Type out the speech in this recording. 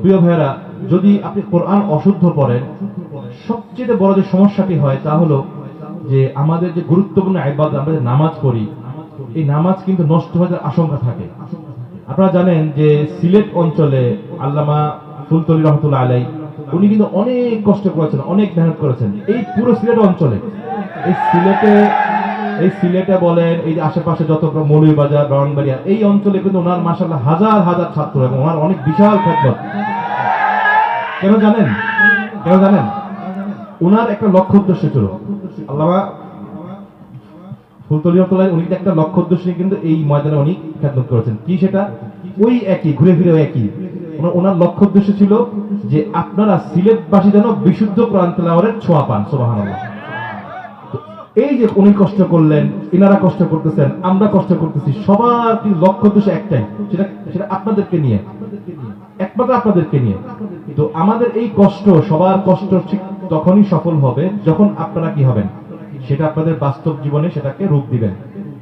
প্রিয় ভাইয়েরা, যদি আপনি কোরআন অশুদ্ধ পড়েন, সবচেয়ে বড় যে সমস্যাটি হয় তা হলো যে আমাদের যে গুরুত্বপূর্ণ আইবাদ আমরা যে নামাজ পড়ি, এই নামাজ কিন্তু নষ্ট যাওয়ার আশঙ্কা থাকে। আপনারা জানেন যে সিলেট অঞ্চলে আল্লামা ফুলতলি রহমতুল্লাহ আলাই, উনি কিন্তু অনেক কষ্ট করেছেন, অনেক মেহনত করেছেন। এই পুরো সিলেট অঞ্চলে, এই সিলেটে এই সিলেটে বলেন, এই আশেপাশে যত মৌলভীবাজার, ব্রাহ্মণবাড়িয়া, এই অঞ্চলে কিন্তু ওনার মাসাল্লাহ হাজার হাজার ছাত্র এবং ওনার অনেক বিশাল খেদমত কেন জানেন? কেন জানেন? ওনার একটা লক্ষ্য উদ্দেশ্য ছিল। উনি কিন্তু এই ময়দানে উনি করেছেন। কি সেটা? ওই একই, ঘুরে ফিরে একই। ওনার- লক্ষ্য উদ্দেশ্য ছিল যে আপনারা যেন বিশুদ্ধ ছোঁয়া পান, সুবহানাল্লাহ। তো এই যে উনি কষ্ট করলেন, ইনারা কষ্ট করতেছেন, আমরা কষ্ট করতেছি, সবার লক্ষ্য তো একটাই। সেটা সেটা আপনাদেরকে নিয়ে। একমাত্র আপনাদেরকে নিয়ে। তো আমাদের এই কষ্ট, সবার কষ্ট ঠিক তখনই সফল হবে যখন আপনারা কি হবেন? সেটা আপনাদের বাস্তব জীবনে সেটাকে রূপ দিবেন।